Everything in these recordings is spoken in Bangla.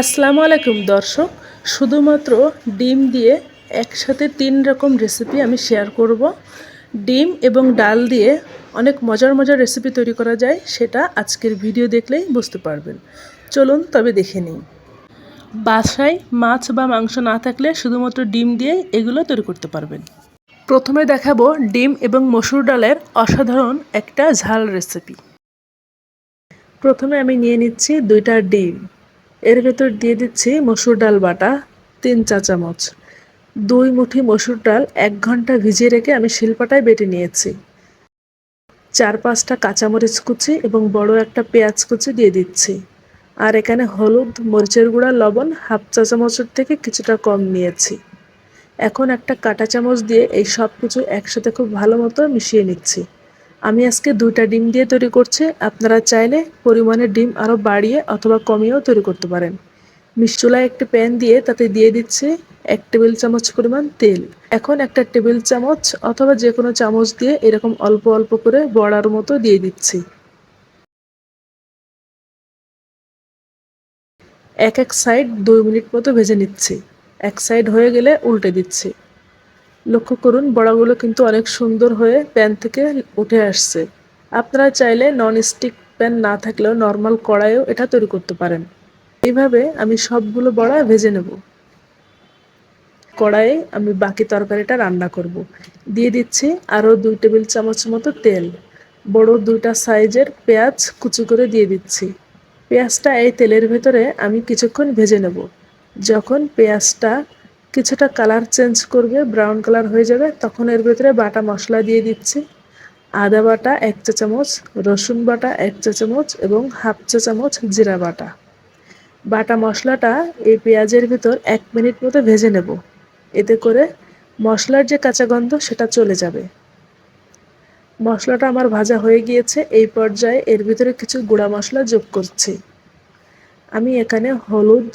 আসসালামু আলাইকুম দর্শক, শুধুমাত্র ডিম দিয়ে একসাথে তিন রকম রেসিপি আমি শেয়ার করব। ডিম এবং ডাল দিয়ে অনেক মজার মজার রেসিপি তৈরি করা যায়, সেটা আজকের ভিডিও দেখলেই বুঝতে পারবেন। চলুন তবে দেখে নিই। বাসায় মাছ বা মাংস না থাকলে শুধুমাত্র ডিম দিয়ে এগুলো তৈরি করতে পারবেন। প্রথমে দেখাবো ডিম এবং মসুর ডালের অসাধারণ একটা ঝাল রেসিপি প্রথমে আমি নিয়ে নিচ্ছি দুইটা ডিম। এর ভেতর দিয়ে দিচ্ছি মসুর ডাল বাটা, তিন চা চামচ। দুই মুঠি মসুর ডাল এক ঘণ্টা ভিজিয়ে রেখে আমি শিলপাটায় বেটে নিয়েছি। চার পাঁচটা কাঁচামরিচ কুচি এবং বড় একটা পেঁয়াজ কুচি দিয়ে দিচ্ছি। আর এখানে হলুদ, মরিচের গুঁড়া, লবণ হাফ চা চামচের থেকে কিছুটা কম নিয়েছি। এখন একটা কাঁটা চামচ দিয়ে এই সব কিছু একসাথে খুব ভালো মতো মিশিয়ে নিচ্ছি। আমি আজকে দুইটা ডিম দিয়ে তৈরি করছি। আপনারা চাইলে পরিমাণে ডিম আরও বাড়িয়ে অথবা কমিয়েও তৈরি করতে পারেন। মিষ্চুলায় একটি প্যান দিয়ে তাতে দিয়ে দিচ্ছি এক টেবিল চামচ পরিমাণ তেল। এখন একটা টেবিল চামচ অথবা যে কোনো চামচ দিয়ে এরকম অল্প অল্প করে বড়ার মতো দিয়ে দিচ্ছি। এক এক সাইড দুই মিনিট মতো ভেজে নিচ্ছি। এক সাইড হয়ে গেলে উল্টে দিচ্ছি। লক্ষ্য করুন, বড়াগুলো কিন্তু অনেক সুন্দর হয়ে প্যান থেকে উঠে আসছে। আপনারা চাইলে নন স্টিক প্যান না থাকলেও নর্মাল কড়াইও এটা তৈরি করতে পারেন। এইভাবে আমি সবগুলো বড়া ভেজে নেব। কড়াইয়ে আমি বাকি তরকারিটা রান্না করব। দিয়ে দিচ্ছি আরও দুই টেবিল চামচ মতো তেল। বড় দুইটা সাইজের পেঁয়াজ কুচি করে দিয়ে দিচ্ছি। পেঁয়াজটা এই তেলের ভেতরে আমি কিছুক্ষণ ভেজে নেব। যখন পেঁয়াজটা কিছুটা কালার চেঞ্জ করবে ব্রাউন কালার হয়ে যাবে, তখন এর ভেতরে বাটা মশলা দিয়ে দিচ্ছি। আদা বাটা এক চা চামচ, রসুন বাটা এক চা চামচ এবং হাফ চা চামচ জিরা বাটা। বাটা মশলাটা এই পেঁয়াজের ভিতর এক মিনিট মতো ভেজে নেব। এতে করে মশলার যে কাঁচা গন্ধ সেটা চলে যাবে। মশলাটা আমার ভাজা হয়ে গিয়েছে, এই পর্যায়ে এর ভিতরে কিছু গুঁড়া মশলা যোগ করছি। আমি এখানে হলুদ,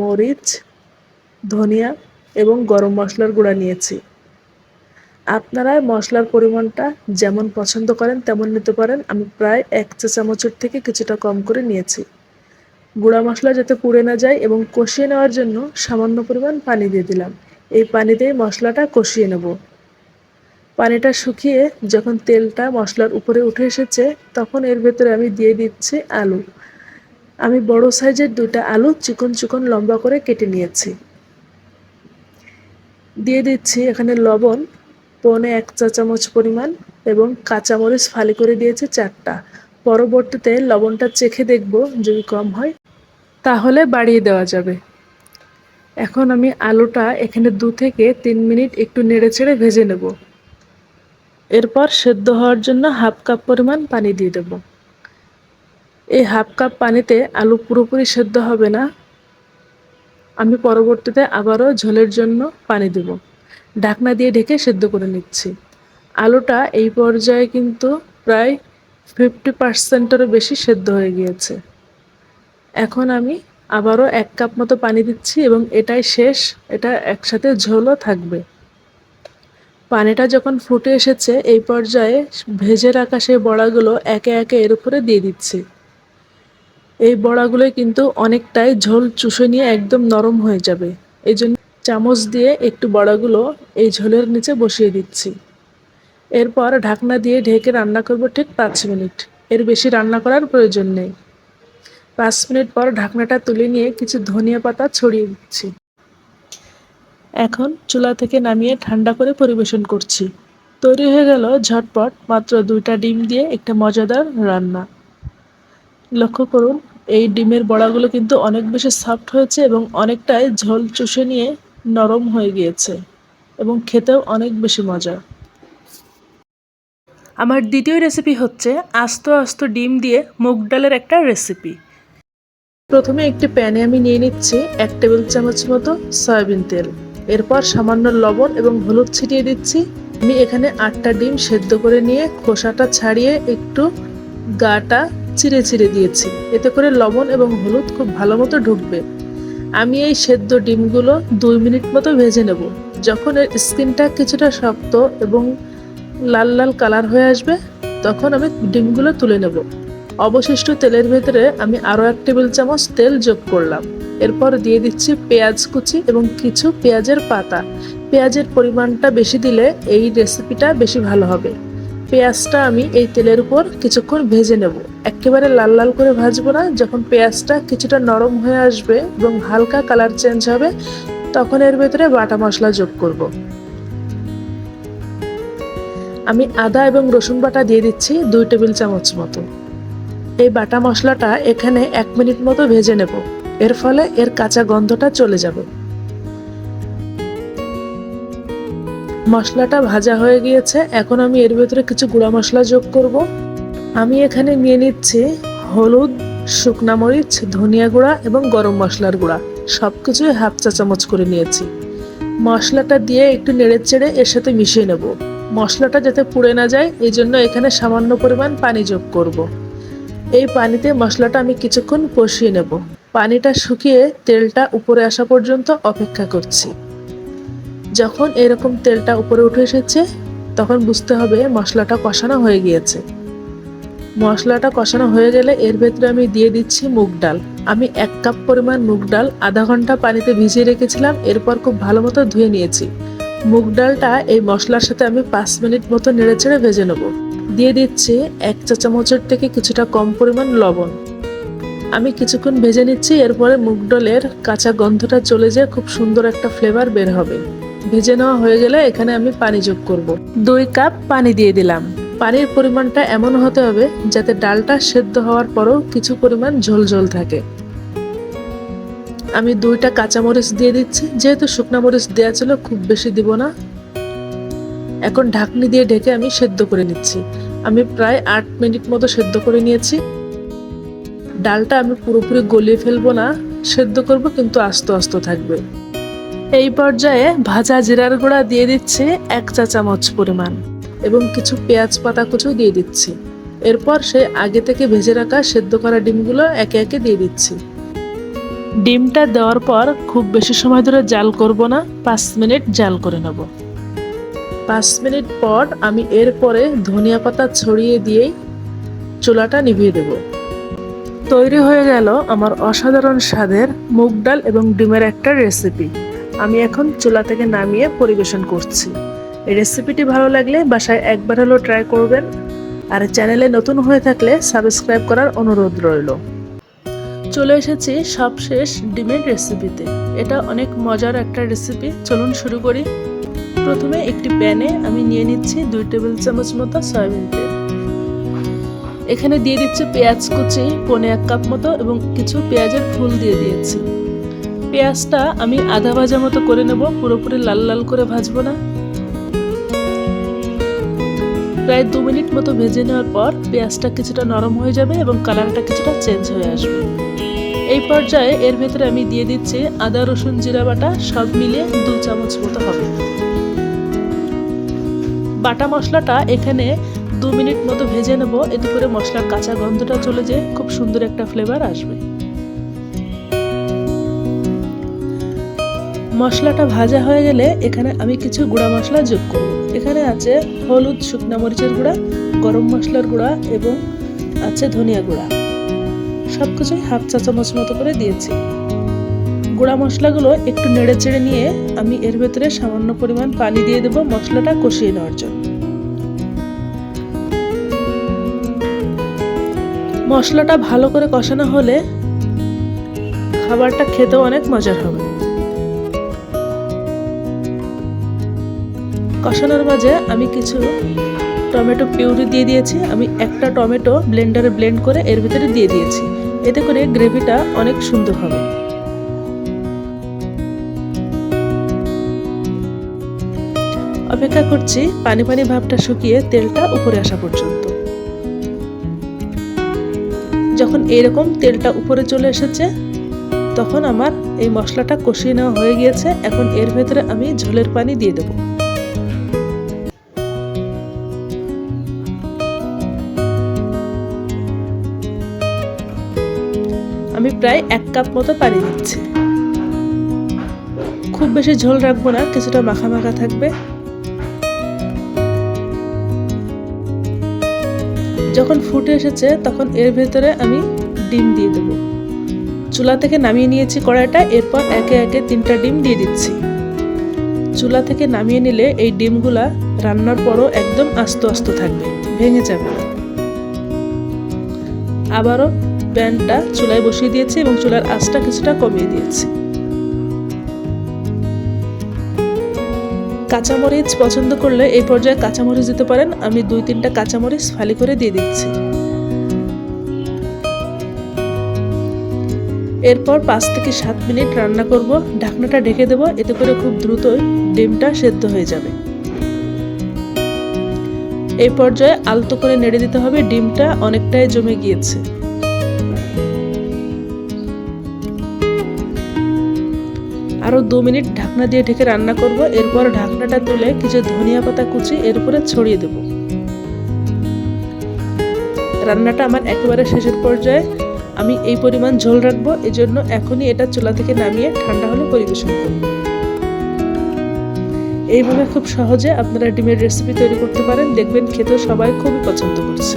মরিচ, ধনিয়া এবং গরম মশলার গুঁড়া নিয়েছি। আপনারা মশলার পরিমাণটা যেমন পছন্দ করেন তেমন নিতে পারেন। আমি প্রায় এক চা চামচের থেকে কিছুটা কম করে নিয়েছি। গুঁড়া মশলা যাতে পুড়ে না যায় এবং কষিয়ে নেওয়ার জন্য সামান্য পরিমাণ পানি দিয়ে দিলাম। এই পানিতেই মশলাটা কষিয়ে নেব। পানিটা শুকিয়ে যখন তেলটা মশলার উপরে উঠে এসেছে তখন এর ভেতরে আমি দিয়ে দিচ্ছি আলু। আমি বড় সাইজের দুটা আলু চিকন চিকন লম্বা করে কেটে নিয়েছি। দিয়ে দিচ্ছি এখানে লবণ, পৌনে এক চা চামচ পরিমাণ এবং কাঁচামরিচ ফালি করে দিয়েছে চারটা। পরবর্তীতে লবণটা চেখে দেখব যদি কম হয়, তাহলে বাড়িয়ে দেওয়া যাবে। এখন আমি আলুটা এখানে দু থেকে তিন মিনিট একটু নেড়ে চেড়ে ভেজে নেব। এরপর সেদ্ধ হওয়ার জন্য হাফ কাপ পরিমাণ পানি দিয়ে দেব। এই হাফ কাপ পানিতে আলু পুরোপুরি সেদ্ধ হবে না। আমি পরবর্তীতে আবারও ঝোলের জন্য পানি দেব। ঢাকনা দিয়ে ঢেকে সেদ্ধ করে নিচ্ছি। আলুটা এই পর্যায়ে কিন্তু প্রায় ফিফটি পার্সেন্টেরও বেশি সেদ্ধ হয়ে গিয়েছে। এখন আমি আবারও এক কাপ মতো পানি দিচ্ছি এবং এটাই শেষ। এটা একসাথে ঝোলও থাকবে। পানিটা যখন ফুটে এসেছে, এই পর্যায়ে ভেজে রাখা সেই বড়াগুলো একে একে এর উপরে দিয়ে দিচ্ছি। এই বড়াগুলোই কিন্তু অনেকটাই ঝোল চুষে নিয়ে একদম নরম হয়ে যাবে। এই জন্য চামচ দিয়ে একটু বড়াগুলো এই ঝোলের নিচে বসিয়ে দিচ্ছি। এরপর ঢাকনা দিয়ে ঢেকে রান্না করব ঠিক পাঁচ মিনিট। এর বেশি রান্না করার প্রয়োজন নেই। পাঁচ মিনিট পর ঢাকনাটা তুলে নিয়ে কিছু ধনিয়া পাতা ছড়িয়ে দিচ্ছি। এখন চুলা থেকে নামিয়ে ঠান্ডা করে পরিবেশন করছি। তৈরি হয়ে গেল ঝটপট মাত্র দুইটা ডিম দিয়ে একটা মজাদার রান্না। লক্ষ্য করুন, এই ডিমের বড়াগুলো কিন্তু অনেক বেশি সফট হয়েছে এবং অনেকটাই ঝোল চুষে নিয়ে নরম হয়ে গিয়েছে এবং খেতেও অনেক বেশি মজা। আমার দ্বিতীয় রেসিপি হচ্ছে আস্ত আস্ত ডিম দিয়ে মুগ ডালের একটা রেসিপি প্রথমে একটি প্যানে আমি নিয়ে নিচ্ছি এক টেবিল চামচ মতো সয়াবিন তেল। এরপর সামান্য লবণ এবং হলুদ ছিটিয়ে দিচ্ছি। আমি এখানে আটটা ডিম সেদ্ধ করে নিয়ে খোসাটা ছাড়িয়ে একটু গাটা চিড়ে চিড়ে দিয়েছি। এতে করে লবণ এবং হলুদ খুব ভালো মতো ঢুকবে। আমি এই সেদ্ধ ডিমগুলো দুই মিনিট মতো ভেজে নেব। যখন এর স্কিনটা কিছুটা শক্ত এবং লাল লাল কালার হয়ে আসবে, তখন আমি ডিমগুলো তুলে নেব। অবশিষ্ট তেলের ভেতরে আমি আরও এক টেবিল চামচ তেল যোগ করলাম। এরপর দিয়ে দিচ্ছি পেঁয়াজ কুচি এবং কিছু পেঁয়াজের পাতা। পেঁয়াজের পরিমাণটা বেশি দিলে এই রেসিপিটা বেশি ভালো হবে। পেঁয়াজটা আমি এই তেলের উপর কিছুক্ষণ ভেজে নেব। একেবারে লাল লাল করে ভাজবো না, যখন পেঁয়াজটা কিছুটা নরম হয়ে আসবে এবং হালকা কালার চেঞ্জ হবে, তখন এর ভেতরে বাটা মশলা যোগ করব। আমি আদা এবং রসুন বাটা দিয়ে দিচ্ছি দুই টেবিল চামচ মতো। এই বাটা মশলাটা এখানে এক মিনিট মতো ভেজে নেব। এর ফলে এর কাঁচা গন্ধটা চলে যাবে। মশলাটা ভাজা হয়ে গিয়েছে, এখন আমি এর ভেতরে কিছু গুঁড়া মশলা যোগ করব। আমি এখানে নিয়ে নিচ্ছি হলুদ, শুকনা মরিচ, ধনিয়া গুঁড়া এবং গরম মশলার গুঁড়া। সব কিছুই হাফ চা চামচ করে নিয়েছি। মশলাটা দিয়ে একটু নেড়ে চেড়ে এর সাথে মিশিয়ে নেব। মশলাটা যাতে পুড়ে না যায়, এই জন্য এখানে সামান্য পরিমাণ পানি যোগ করব। এই পানিতে মশলাটা আমি কিছুক্ষণ কষিয়ে নেব। পানিটা শুকিয়ে তেলটা উপরে আসা পর্যন্ত অপেক্ষা করছি। যখন এরকম তেলটা উপরে উঠে এসেছে, তখন বুঝতে হবে মশলাটা কষানো হয়ে গিয়েছে। মশলাটা কষানো হয়ে গেলে এর ভেতরে আমি দিয়ে দিচ্ছি মুগ ডাল। আমি এক কাপ পরিমাণ মুগ ডাল, আধা ঘণ্টা পানিতে ভিজিয়ে রেখেছিলাম, এরপর খুব ভালো মতো ধুয়ে নিয়েছি। মুগ ডালটা এই মশলার সাথে আমি পাঁচ মিনিট মতো নেড়ে চেড়ে ভেজে নেব। দিয়ে দিচ্ছি এক চা চামচের থেকে কিছুটা কম পরিমাণ লবণ। আমি কিছুক্ষণ ভেজে নিচ্ছি, এরপরে মুগ ডালের কাঁচা গন্ধটা চলে যেয়ে খুব সুন্দর একটা ফ্লেভার বের হবে। ভেজে নেওয়া হয়ে গেলে এখানে আমি পানি যোগ করব। দুই কাপ পানি দিয়ে দিলাম। পানির পরিমাণটা এমন হতে হবে যাতে ডালটা সেদ্ধ হওয়ার পরও কিছু পরিমাণ ঝোল ঝোল থাকে। আমি দুইটা কাঁচামরিচ দিয়ে দিচ্ছি। যেহেতু শুকনা মরিচ দেওয়া ছিল, খুব বেশি দিব না। এখন ঢাকনি দিয়ে ঢেকে আমি সেদ্ধ করে নিচ্ছি। আমি প্রায় আট মিনিট মতো সেদ্ধ করে নিয়েছি। ডালটা আমি পুরোপুরি গলিয়ে ফেলব না। সেদ্ধ করব কিন্তু আস্তে আস্তে থাকবে। এই পর্যায়ে ভাজা জিরার গুঁড়া দিয়ে দিচ্ছি এক চা চামচ পরিমাণ এবং কিছু পেঁয়াজ পাতা কুচু দিয়ে দিচ্ছি। এরপর সেই আগে থেকে ভেজে রাখা সেদ্ধ করা ডিমগুলো একে একে দিয়ে দিচ্ছি। ডিমটা দেওয়ার পর খুব বেশি সময় ধরে জাল করব না, পাঁচ মিনিট জাল করে নেব। পাঁচ মিনিট পর আমি এরপরে ধনিয়া পাতা ছড়িয়ে দিয়েই চুলাটা নিভিয়ে দেব। তৈরি হয়ে গেল আমার অসাধারণ স্বাদের মুগ ডাল এবং ডিমের একটা রেসিপি। আমি এখন চুলা থেকে নামিয়ে পরিবেশন করছি। এই রেসিপিটি ভালো লাগলে বাসায় একবার হলেও ট্রাই করবেন। আর চ্যানেলে নতুন হয়ে থাকলে সাবস্ক্রাইব করার অনুরোধ রইল। চলে এসেছি সবশেষ ডিমের রেসিপিতে এটা অনেক মজার একটা রেসিপি চলুন শুরু করি। প্রথমে একটি প্যানে আমি নিয়ে নিচ্ছি দুই টেবিল চামচ মতো সয়াবিন তেল। এখানে দিয়ে দিচ্ছি পেঁয়াজ কুচি, পনে এক কাপ মতো এবং কিছু পেঁয়াজের ফুল দিয়ে দিয়েছি। পেঁয়াজটা আমি আধা ভাজা মতো করে নেব, পুরোপুরি লাল লাল করে ভাজবো না। প্রায় দু মিনিট মতো ভেজে নেওয়ার পর পেঁয়াজটা কিছুটা নরম হয়ে যাবে এবং কালারটা কিছুটা চেঞ্জ হয়ে আসবে। এই পর্যায়ে এর ভেতরে আমি দিয়ে দিচ্ছি আদা, রসুন, জিরা বাটা, সব মিলিয়ে দু চামচ মতো হবে। বাটা মশলাটা এখানে দু মিনিট মতো ভেজে নেব, এতে করে মশলার কাঁচা গন্ধটা চলে যায়, খুব সুন্দর একটা ফ্লেভার আসবে। মশলাটা ভাজা হয়ে গেলে এখানে আমি কিছু গুঁড়া মশলা যোগ করব। এখানে আছে হলুদ, শুকনা মরিচের গুঁড়া, গরম মশলার গুঁড়া এবং আছে ধনিয়া গুঁড়া। সব কিছুই হাফ চা চামচ মতো করে দিয়েছি। গুঁড়া মশলাগুলো একটু নেড়ে চেড়ে নিয়ে আমি এর ভেতরে সামান্য পরিমাণ পানি দিয়ে দেবো মশলাটা কষিয়ে নেওয়ার জন্য। মশলাটা ভালো করে কষানো হলে খাবারটা খেতেও অনেক মজার হবে। কষানোর মাঝে আমি কিছু টমেটো পিউরি দিয়ে দিয়েছি। আমি একটা টমেটো ব্লেন্ডারে ব্লেন্ড করে এর ভিতরে দিয়ে দিয়েছি। এতে করে গ্রেভিটা অনেক সুন্দর হবে। অপেক্ষা করছি পানি পানি ভাবটা শুকিয়ে তেলটা উপরে আসা পর্যন্ত। যখন এরকম তেলটা উপরে চলে এসেছে, তখন আমার এই মশলাটা কষিয়ে নেওয়া হয়ে গিয়েছে। এখন এর ভেতরে আমি ঝোলের পানি দিয়ে দেবো। প্রায় এক কাপ মতো পানি দিচ্ছি। খুব বেশি ঝোল রাখব না, কিছুটা মাখা মাখা থাকবে। যখন ফুটে এসেছে, তখন এর ভেতরে আমি ডিম দিয়ে দেবো। চুলা থেকে নামিয়ে নিয়েছি কড়াইটা, এরপর একে একে তিনটা ডিম দিয়ে দিচ্ছি। চুলা থেকে নামিয়ে নিলে এই ডিমগুলা রান্নার পরও একদম আস্ত আস্ত থাকবে, ভেঙে যাবে আবারও প্যানটা চুলায় বসিয়ে দিয়েছি এবং চুলার আঁচটা কিছুটা কমিয়ে দিয়েছি। কাঁচামরিচ পছন্দ করলে এই পর্যায়ে কাঁচামরিচ দিতে পারেন। আমি দুই তিনটা কাঁচামরিচ ফালি করে দিয়ে দিচ্ছি। এরপর পাঁচ থেকে সাত মিনিট রান্না করব। ঢাকনাটা ঢেকে দেব। এতে করে খুব দ্রুতই ডিমটা সেদ্ধ হয়ে যাবে। এই পর্যায়ে আলতো করে নেড়ে দিতে হবে। ডিমটা অনেকটাই জমে গিয়েছে। আরও দু মিনিট ঢাকনা দিয়ে ঢেকে রান্না করব, এরপর ঢাকনাটা তুলে কিছু ধনিয়া পাতা কুচি এর উপরে ছড়িয়ে দেব। রান্নাটা আমার একেবারে শেষের পর্যায়ে। আমি এই পরিমাণ ঝোল রাখব, এজন্য এখনই এটা চুলা থেকে নামিয়ে ঠান্ডা হলে পরিবেশন করব। এইভাবে খুব সহজে আপনারা ডিমের রেসিপি তৈরি করতে পারেন, দেখবেন খেতেও সবাই খুবই পছন্দ করছে।